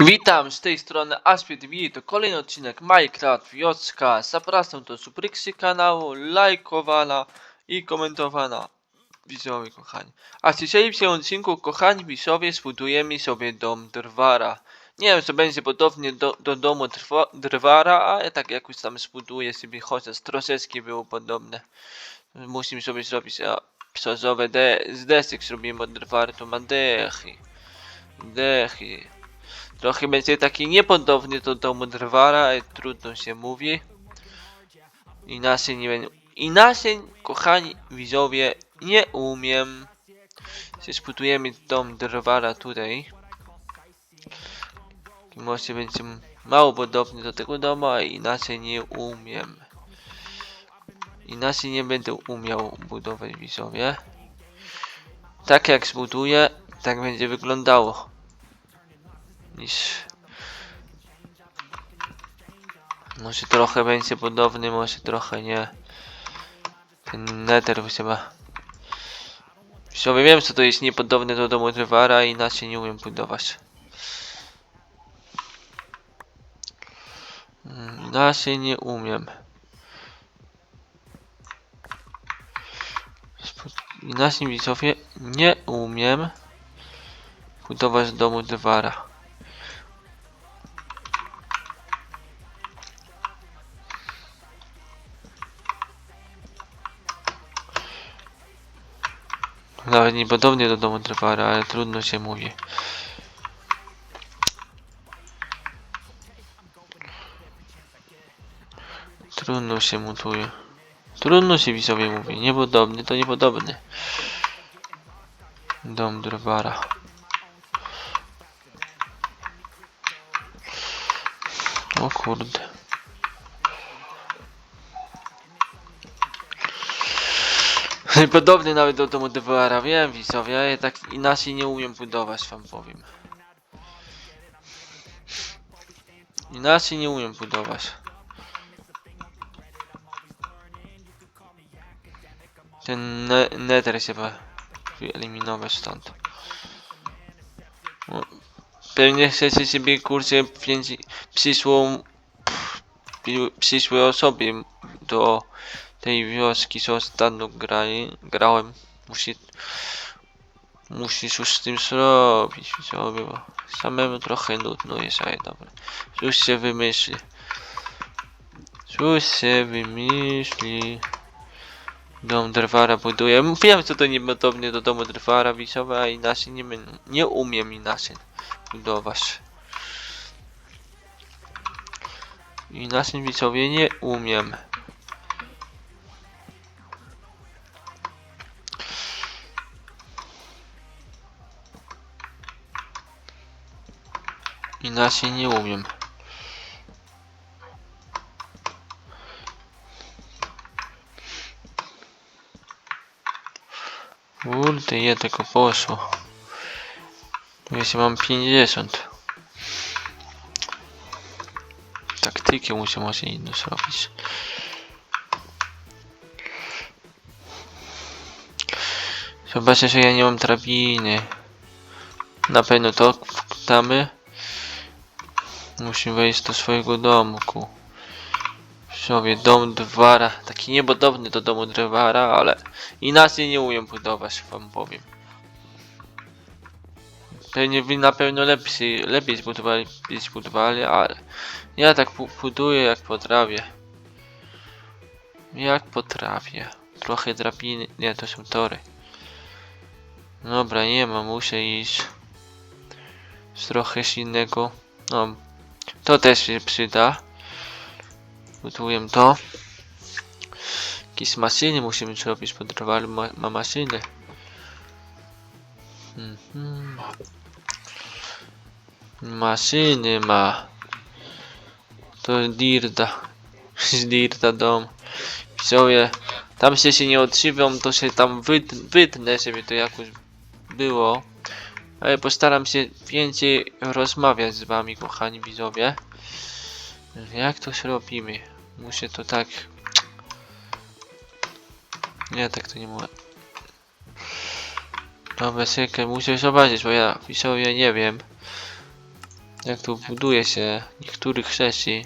Witam z tej strony Aspie TV, to kolejny odcinek Minecraft Wioska. Zapraszam do subskrypcji kanału, lajkowana i komentowana. Widzowie kochani. A w dzisiejszym odcinku, kochani widzowie, zbudujemy sobie dom drwara. Nie wiem, co będzie podobnie do, do domu drwa, drwara, ale tak jakoś tam zbuduję sobie, chociaż troszeczkę było podobne. Musimy sobie zrobić a, przozowe de z desek zrobimy od drwara, to ma dechy. Dechy. Trochę będzie taki niepodobny do domu drwara, ale trudno się mówi. Inaczej nie będę. Inaczej, kochani widzowie, nie umiem. Sputujemy dom drwara tutaj. Może będzie mało podobny do tego domu, a inaczej nie umiem. Inaczej nie będę umiał budować widzowie. Tak jak zbuduję, tak będzie wyglądało niż może trochę będzie podobny, może trochę nie. Ten nether chyba Widzowie, wiem co to jest niepodobne do domu drwara inaczej nie umiem budować. Mm, inaczej nie umiem. Inaczej widzowie nie umiem budować domu drwara Nawet niepodobnie do domu drwara, ale trudno się mówi. Trudno się mutuje. Trudno się widzowie mówi. Niepodobny to niepodobny. Dom drwara. O kurde. Podobny nawet do domu Dewara, wiem widzowie, tak inaczej nie umiem budować, wam powiem. Inaczej nie umiem budować. Ten ne nether chyba wyeliminować stąd. O, Pewnie chcecie sobie kurczę przyszłą przy- przyszłe osoby do tej wioski, co ostatnio grali, grałem. Musi, musisz już z tym zrobić, sobie, bo samemu trochę nudno jest, ale dobra. Się wymyśli. Już się wymyśli. Dom drwara buduje. Wiem, co to niepodobnie do domu drwara wisowe, a inaczej nie, nie umiem inaczej budować. Inaczej widzowie nie umiem. Inaczej nie umiem. Kurde, je tego poszło. Jeszcze mam 50. Taktyki muszę może inną zrobić. Zobaczę, że ja nie mam drabiny. Na pewno to damy. Musimy wejść do swojego domku. Sobie dom drwara. Taki niepodobny do domu drwara, ale inaczej nie umiem budować, wam powiem. Pewnie wy na pewno lepiej, lepiej zbudowali, zbudowali, ale ja tak bu- buduję jak potrafię. Jak potrafię. Trochę drabiny. Nie, to są tory. Dobra, nie ma, muszę iść. Z trochę innego. No, to też się przyda. Buduję to. Jakieś maszyny musimy zrobić, bo drwal ma, ma maszyny. Mhm. Maszyny ma. To dirda. Z dirda dom. Widzowie, tam się się nie otrzywią, to się tam wyt, wytnę, żeby to jakoś było. Ale postaram się więcej rozmawiać z wami, kochani widzowie. Jak to zrobimy? Muszę to tak... Nie, tak to nie mogę. Dobra, sekret, muszę zobaczyć, bo ja widzowie nie wiem. jak tu buduje się niektórych rzeczy.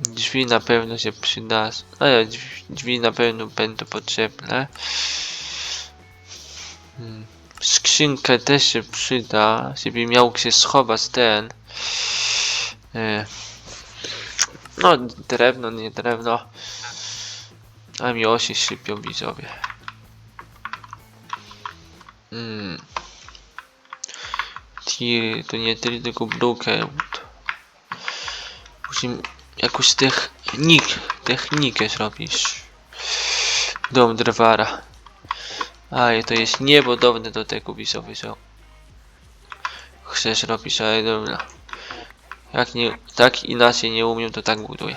Drzwi na pewno się przyda. A ja, drzwi, drzwi na pewno będą potrzebne. Hmm. Skrzynkę też się przyda, żeby miał się schować ten. E. No, drewno, nie drewno. A mi osi sypią widzowie. Mm. To nie tiry, tylko brookhaven. Musimy jakąś technik, technikę zrobić. Dom drewara. A, i to jest niepodobne do tego co chcesz robić, ale dobra. Jak nie, tak inaczej nie umiem, to tak buduję.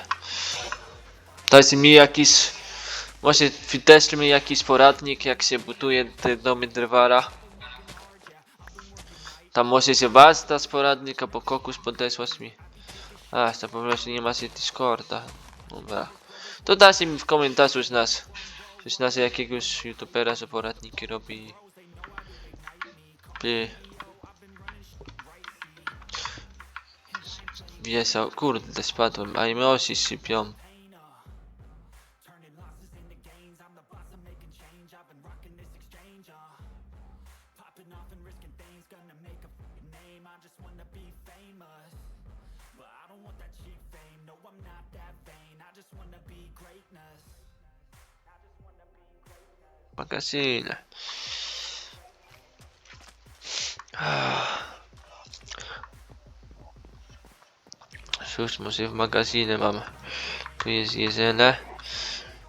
Dajcie mi jakiś, może też mi jakiś poradnik, jak się buduje te domy drewara. Tam może się basta z poradnika, bo kokus podesłaś mi. A, to po prostu nie macie Discorda. Dobra. To dajcie mi w komentarzu z nas. Coś nas jakiegoś youtubera, że poradniki robi. By. Wiesał, kurde, spadłem, a i my osi sypią. Magazyny. Cóż, może w magazynie mam. Tu jest jedzenie.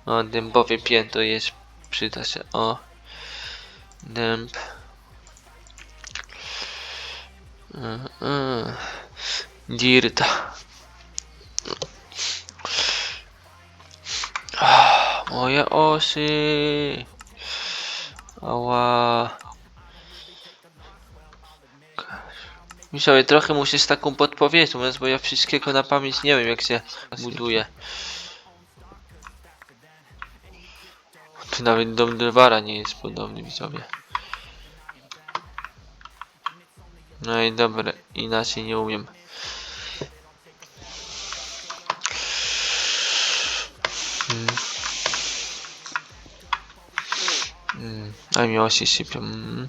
O, dębowe pięto jest. Przyda się. O. Dęb. Dirta. Ah, Moje osy. Ała. Myślałem, trochę muszę z taką podpowiedzią, bo ja wszystkiego na pamięć nie wiem jak się buduje. Tu nawet dom drwara nie jest podobny widzowie. No i dobra, inaczej nie umiem. A mi osi sypią. Mm.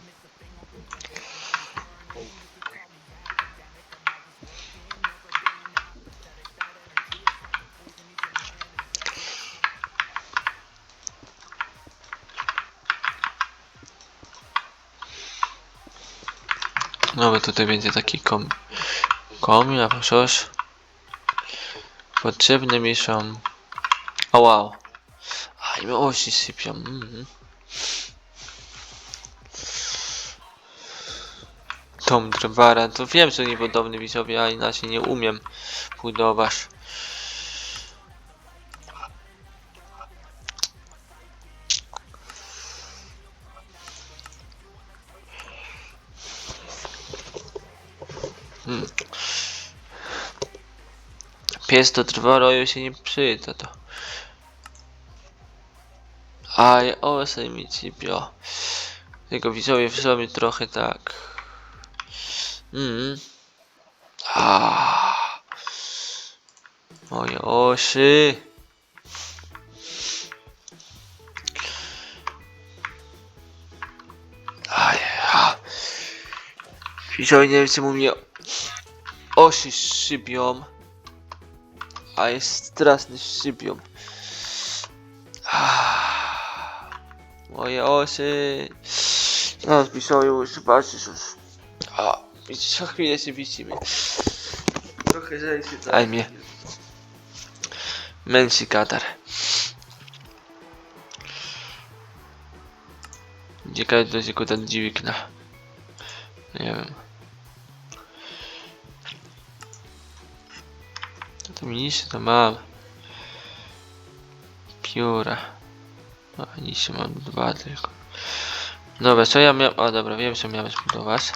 No bo tutaj będzie taki kom... Komin, a przecież... Potrzebne mi są... O wow. A i mi osi sypią. Mm. Dom drewara, to wiem, że niepodobny widzowie, a inaczej nie umiem budować. Hmm. Pies do drworoju się nie przyda to. A ja osej mi cipio. Tego widzowie w sobie trochę tak. Mm. A. Moje osy. Aj, a. Widzowie nie wiem czemu mnie osy szybią. A jest straszny szybią. Ah. Moje osy. No, piszę już, zobaczysz już. I co chwilę się widzimy. Trochę żej się tak. Aj mnie. Męski katar. Ciekawe, to jest ten dźwigna. Nie wiem. Co to mniejsze to mam? Pióra. A niższe mam dwa tylko. Dobra, co ja miałem... O dobra, wiem co miałem zbudować.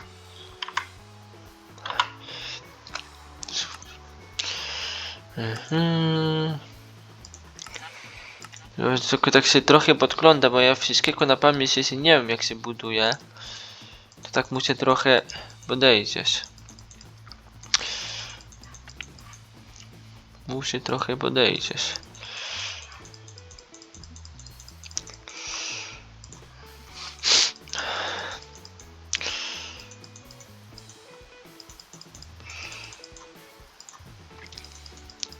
Mhm. Tylko tak się trochę podgląda, bo ja wszystkiego na pamięć, jeśli nie wiem jak się buduje, to tak muszę trochę podejdziesz. Mu się trochę podejdziesz.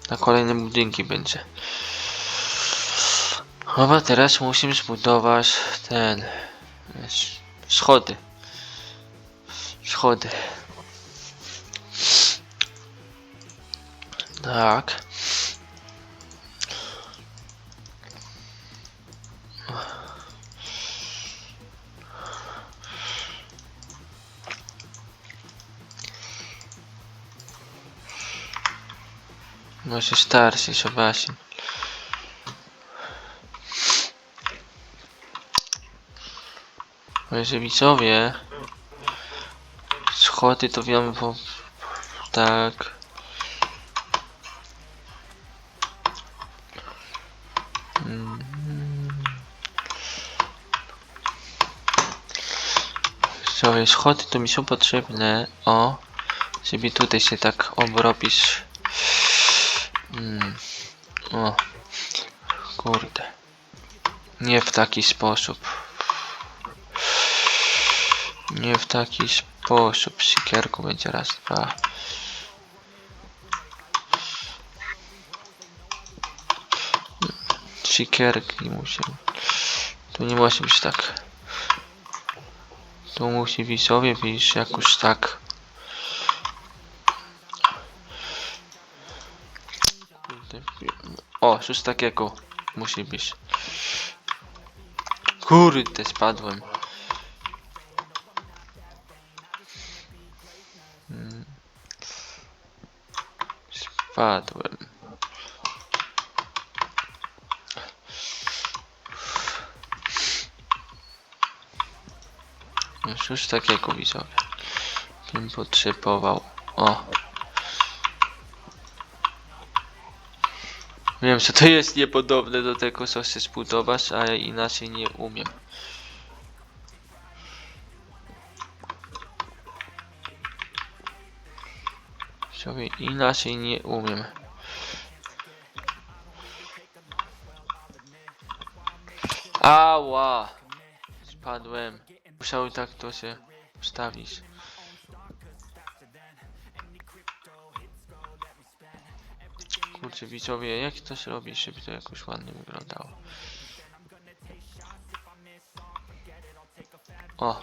Na kolejne budynki będzie. Chyba teraz musimy zbudować ten sz- schody. Schody. Tak. Może starszy, zobaczmy. Może widzowie Schody to wiem, bo tak. Widzowie, schody to mi są potrzebne o żeby tutaj się tak obrobić mm. o kurde nie w taki sposób nie w taki sposób. Sikierką będzie raz, dwa. Sikierki musi. To nie musi być tak. To musi widzowie być jakoś tak. O, coś takiego musi być. Kurde, spadłem. Spadłem. Już, już takiego widzowie. Bym potrzebował. O. Wiem, że to jest niepodobne do tego, co chcę zbudować, ale inaczej nie umiem. Sobie inaczej nie umiem. Ała! Spadłem. Musiał tak to się ustawić. Kurczę widzowie, jak to się robi, żeby to jakoś ładnie wyglądało. O!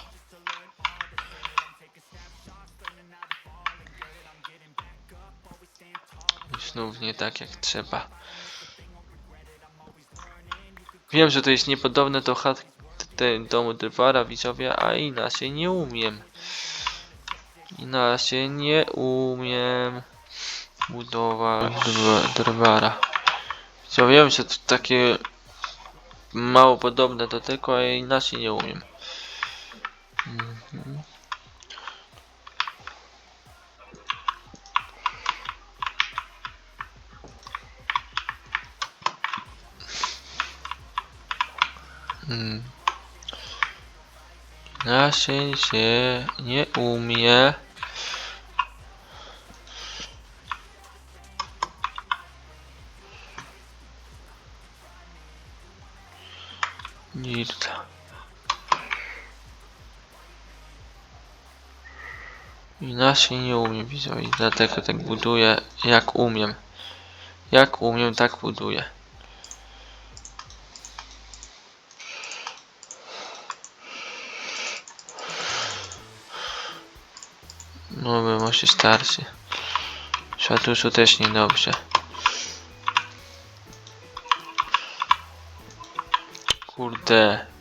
Znów nie tak jak trzeba. Wiem, że to jest niepodobne do chat domu drwara widzowie, a inaczej nie umiem. Inaczej nie umiem budować drwa- drwara. Widzowie, wiem, że to takie mało podobne do tego, a inaczej nie umiem. Mhm. Hmm. Się nie umie. Inaczej nie umiem widzowie, dlatego tak buduję jak umiem. Jak umiem, tak buduję. No by może starszy. Szatusu też niedobrze. Kurde.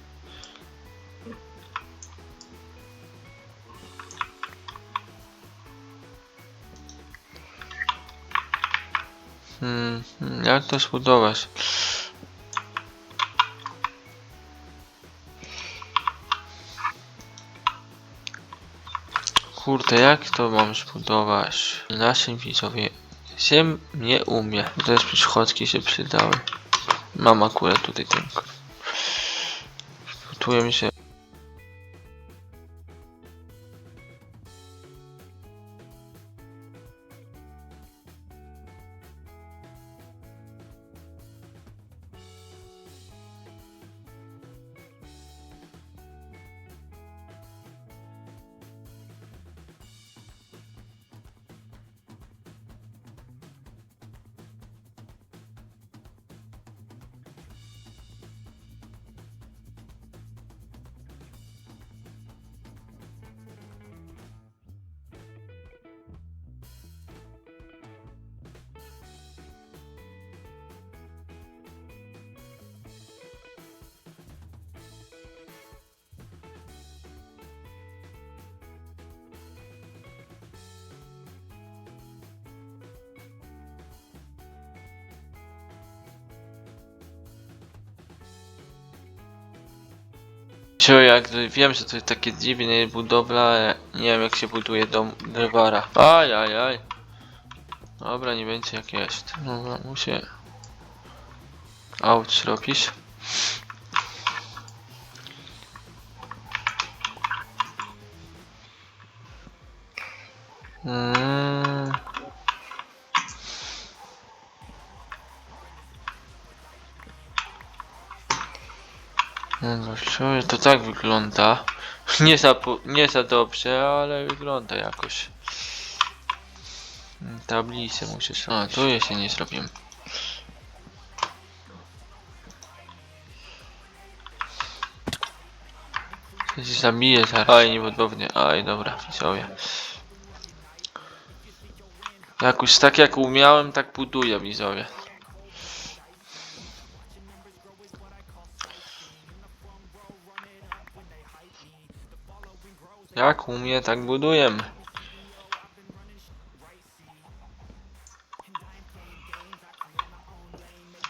Hmm, jak to zbudować? Kurde, jak to mam zbudować? Naszym widzowie się nie umie. Też przychodki się przydały. Mam akurat tutaj ten. Zbuduję mi się. Co jak wiem, że to jest takie dziwne budowla, ale nie wiem jak się buduje dom drewara. Aj, aj, aj. Dobra, nie będzie jak jest. Dobra, muszę... Ouch, robisz? Mm. No co, to tak wygląda. Nie za, nie za dobrze, ale wygląda jakoś. Tablicę musisz. A, tu jeszcze nie zrobiłem. To się zabije zaraz. Aj, niepodobnie. Aj, dobra, widzowie. Jakoś tak jak umiałem, tak buduję, widzowie. Jak umie, tak buduję.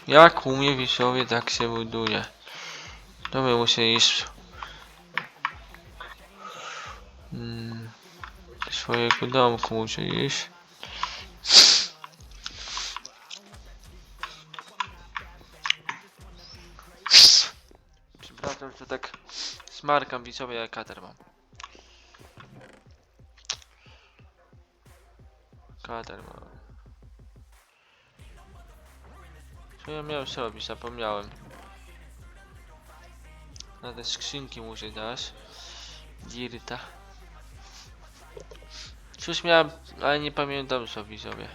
Jak umie wisiowie, tak się buduje. Dobra, muszę iść. Mm, do swojego domku muszę iść. Przepraszam, że tak smarkam widzowie, jak kater mam. Kater mam. Co ja miałem zrobić? Zapomniałem. Na te skrzynki muszę dać. Dirta. Coś miałem, ale nie pamiętam co widzowie.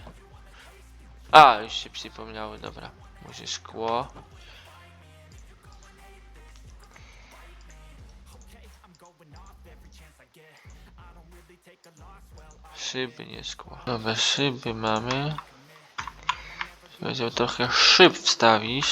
A, już się przypomniały, dobra. Może szkło. Szyby, nie szkło. Dobra, szyby mamy. Będzie trochę szyb wstawić.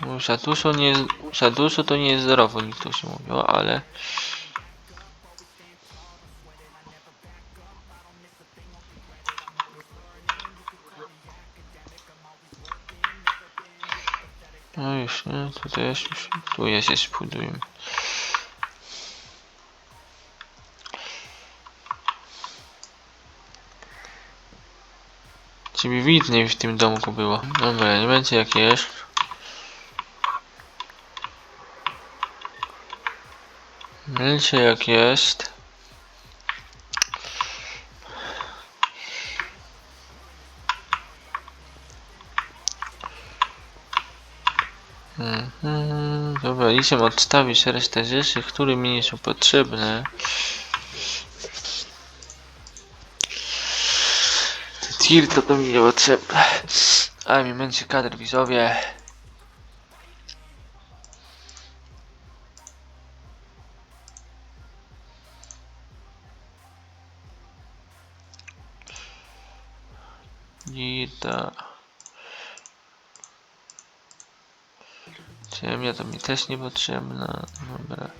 No, Za dużo, nie, za dużo to nie jest zdrowo, niektórzy mówią, ale... już, nie, tutaj jest już, tu jest, jest budujemy. Ciebie widniej w tym domku było. Dobra, nie będzie jak jest. Będzie jak jest. Idziemy odstawić resztę rzeczy, które mi nie są potrzebne. Te Tir to to mi nie potrzebne. A mi będzie kadr widzowie. Gita. Ziemia to mi też niepotrzebna. Dobra.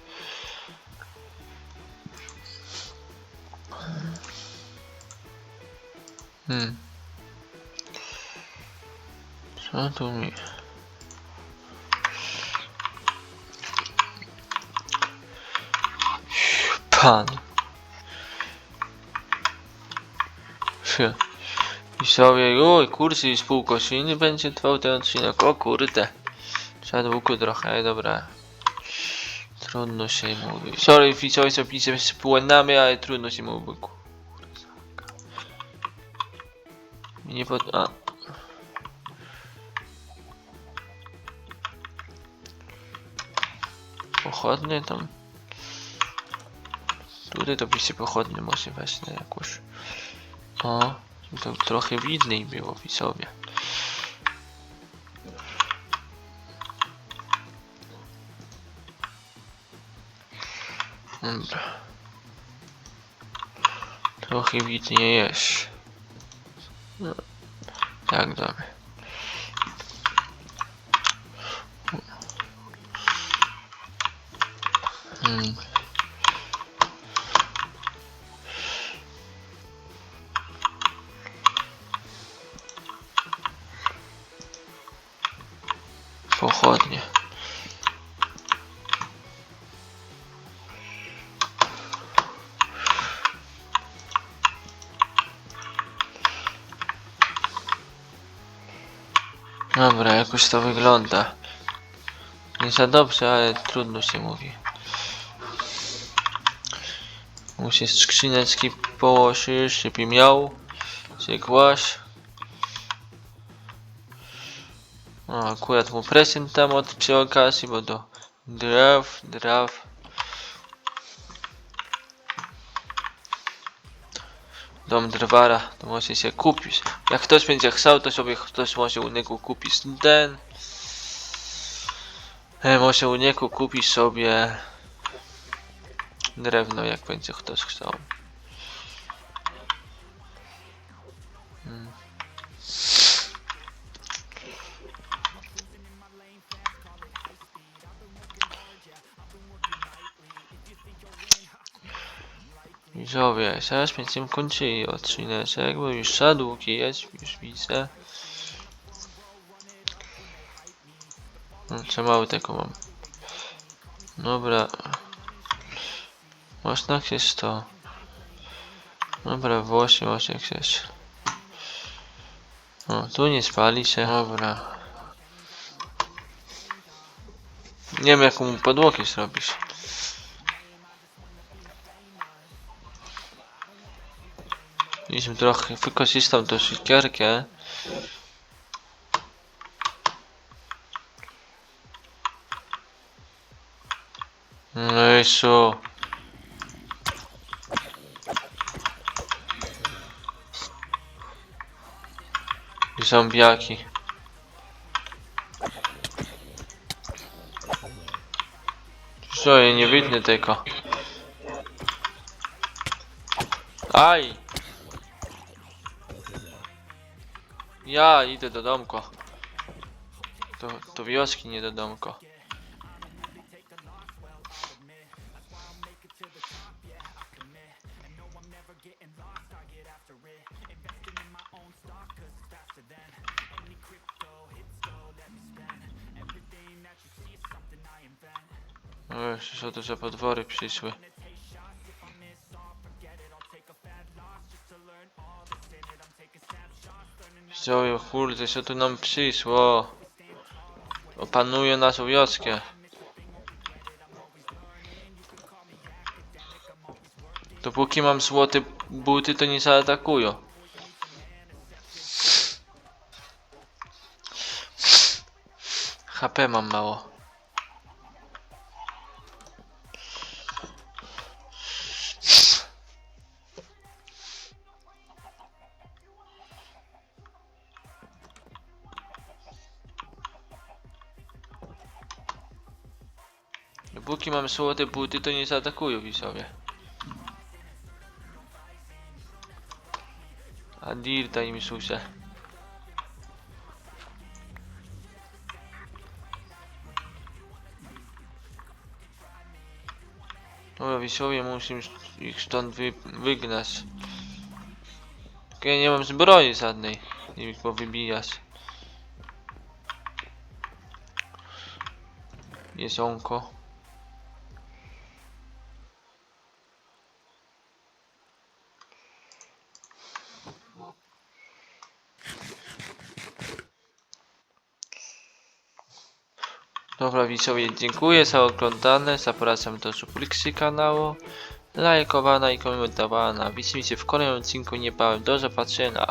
Hmm. Co tu mi... Pan. I sobie, oj, kursy i pół godziny będzie trwał ten odcinek, o kurde. Długo trochę, dobra. Trudno się mówi. Sorry, widzowie, co piszę z płynami, ale trudno się mówi. Nie pod... A. Pochodnie tam. Tutaj to pisze pochodnie może wezmę jakoś. O, to trochę widniej było widzowie. Dobra. Trochę widniej jest. No. Tak, dobra. Hmm. Jakoś to wygląda. Nie za dobrze, ale trudno się mówi. Musi skrzyneczki położyć, żeby miał się kłaść. O, akurat mu prezent tam od przy okazji, bo do drzew, drzew. Dom drwara, to może się kupić. Jak ktoś będzie chciał, to sobie ktoś może u niego kupić ten. E, może u niego kupić sobie drewno, jak będzie ktoś chciał. Widzowie, zaraz będziemy kończyli odcineczek, bo już za długi jest, już widzę. No, Za mało tego mam. Dobra. Można jest to. Dobra, właśnie, właśnie chcesz. O, tu nie spali się. Dobra. Nie wiem jaką mu podłogi zrobisz. Mieliśmy trochę wykorzystał tą siekierkę. No i co? Zombiaki. Co, ja nie widnie tego. Aj! Ja idę do domku. Do, do wioski, nie do domku. Co to za podwory przyszły. Widzowie, kurde, co tu nam przyszło? Opanuje naszą wioskę. Dopóki mam złote buty, to nie zaatakują. HP mam mało. Mam złote buty, to nie zaatakują widzowie. A dirta im suszę. Dobra, widzowie, musimy ich stąd wy wygnać. Tylko ja nie mam zbroi żadnej, nie ich powybijać. Jedzonko. Dobra dziękuję za oglądane, zapraszam do subskrypcji kanału, lajkowana i komentowana. Widzimy się w kolejnym odcinku niebawem, do zobaczenia.